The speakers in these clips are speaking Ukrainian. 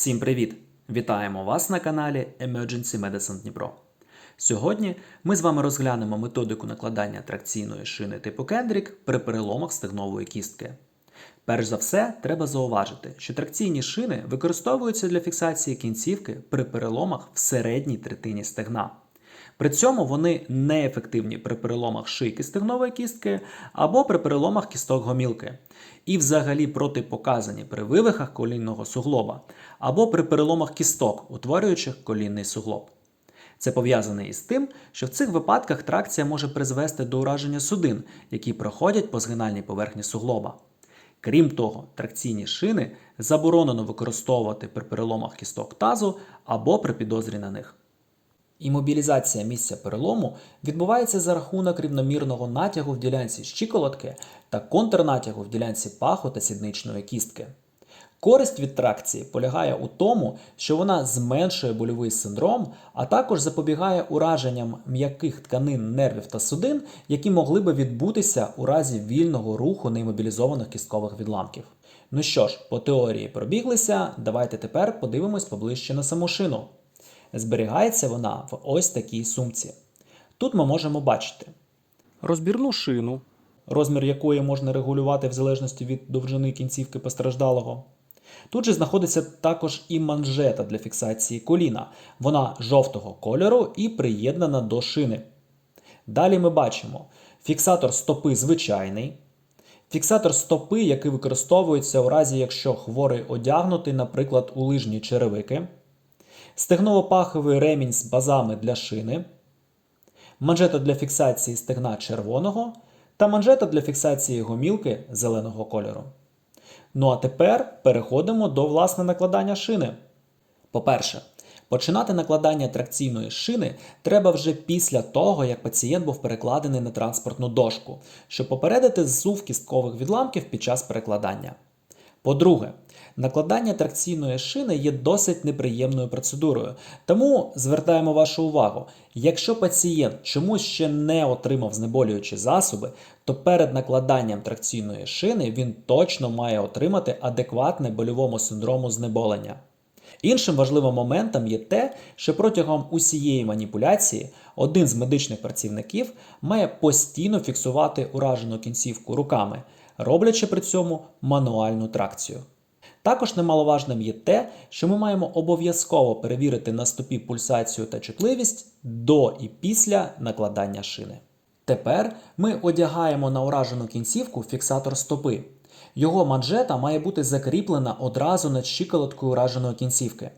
Всім привіт! Вітаємо вас на каналі Emergency Medicine Дніпро. Сьогодні ми з вами розглянемо методику накладання тракційної шини типу Кендрік при переломах стегнової кістки. Перш за все, треба зауважити, що тракційні шини використовуються для фіксації кінцівки при переломах в середній третині стегна. При цьому вони неефективні при переломах шийки стегнової кістки або при переломах кісток гомілки, і взагалі протипоказані при вивихах колінного суглоба або при переломах кісток, утворюючих колінний суглоб. Це пов'язане із тим, що в цих випадках тракція може призвести до ураження судин, які проходять по згинальній поверхні суглоба. Крім того, тракційні шини заборонено використовувати при переломах кісток тазу або при підозрі на них. Імобілізація місця перелому відбувається за рахунок рівномірного натягу в ділянці щиколотки та контрнатягу в ділянці паху та сідничної кістки. Користь від тракції полягає у тому, що вона зменшує больовий синдром, а також запобігає ураженням м'яких тканин нервів та судин, які могли би відбутися у разі вільного руху неімобілізованих кісткових відламків. Ну що ж, по теорії пробіглися, давайте тепер подивимось поближче на саму шину. Зберігається вона в ось такій сумці. Тут ми можемо бачити розбірну шину, розмір якої можна регулювати в залежності від довжини кінцівки постраждалого. Тут же знаходиться також і манжета для фіксації коліна. Вона жовтого кольору і приєднана до шини. Далі ми бачимо фіксатор стопи звичайний, фіксатор стопи, який використовується у разі, якщо хворий одягнутий, наприклад, у лижні черевики, стегново-паховий ремінь з базами для шини, манжета для фіксації стегна червоного та манжета для фіксації гомілки зеленого кольору. Ну а тепер переходимо до власне накладання шини. По-перше, починати накладання тракційної шини треба вже після того, як пацієнт був перекладений на транспортну дошку, щоб попередити зсув кісткових відламків під час перекладання. По-друге, накладання тракційної шини є досить неприємною процедурою, тому звертаємо вашу увагу, якщо пацієнт чомусь ще не отримав знеболюючі засоби, то перед накладанням тракційної шини він точно має отримати адекватне больовому синдрому знеболення. Іншим важливим моментом є те, що протягом усієї маніпуляції один з медичних працівників має постійно фіксувати уражену кінцівку руками, роблячи при цьому мануальну тракцію. Також немаловажним є те, що ми маємо обов'язково перевірити на стопі пульсацію та чутливість до і після накладання шини. Тепер ми одягаємо на уражену кінцівку фіксатор стопи. Його манжета має бути закріплена одразу над щиколоткою ураженої кінцівки.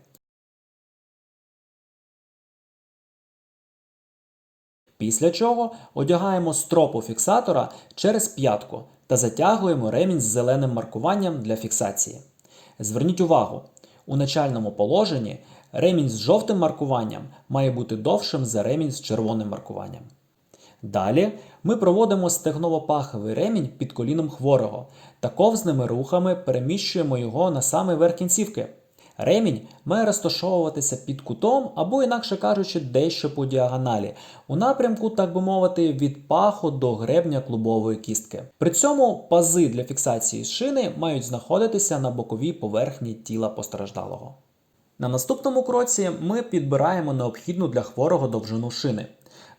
Після чого одягаємо стропу фіксатора через п'ятку та затягуємо ремінь з зеленим маркуванням для фіксації. Зверніть увагу, у начальному положенні ремінь з жовтим маркуванням має бути довшим за ремінь з червоним маркуванням. Далі ми проводимо стегново-паховий ремінь під коліном хворого та ковзними рухами переміщуємо його на самий верх кінцівки. Ремінь має розташовуватися під кутом або, інакше кажучи, дещо по діагоналі, у напрямку, так би мовити, від паху до гребня клубової кістки. При цьому пази для фіксації шини мають знаходитися на боковій поверхні тіла постраждалого. На наступному кроці ми підбираємо необхідну для хворого довжину шини.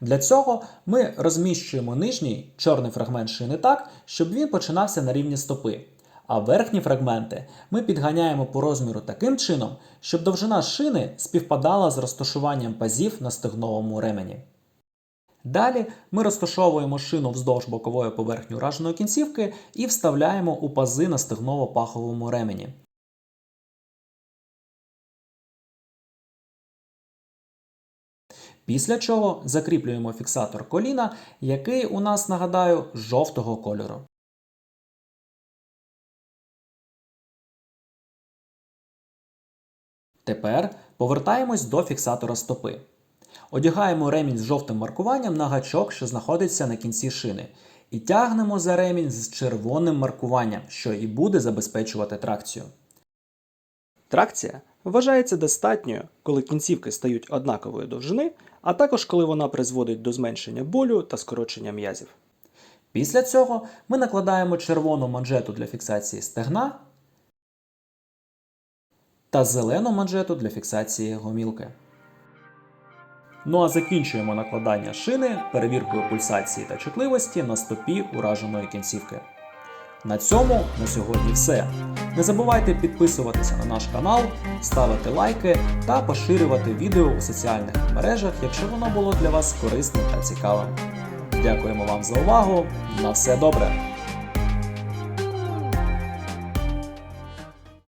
Для цього ми розміщуємо нижній чорний фрагмент шини так, щоб він починався на рівні стопи. А верхні фрагменти ми підганяємо по розміру таким чином, щоб довжина шини співпадала з розташуванням пазів на стегновому ремені. Далі ми розташовуємо шину вздовж бокової поверхні ураженої кінцівки і вставляємо у пази на стегново-паховому ремені. Після чого закріплюємо фіксатор коліна, який у нас, нагадаю, жовтого кольору. Тепер повертаємось до фіксатора стопи. Одягаємо ремінь з жовтим маркуванням на гачок, що знаходиться на кінці шини, і тягнемо за ремінь з червоним маркуванням, що і буде забезпечувати тракцію. Тракція вважається достатньою, коли кінцівки стають однакової довжини, а також коли вона призводить до зменшення болю та скорочення м'язів. Після цього ми накладаємо червону манжету для фіксації стегна та зелену манжету для фіксації гомілки. Ну а закінчуємо накладання шини перевіркою пульсації та чутливості на стопі ураженої кінцівки. На цьому на сьогодні все. Не забувайте підписуватися на наш канал, ставити лайки та поширювати відео у соціальних мережах, якщо воно було для вас корисним та цікавим. Дякуємо вам за увагу. На все добре!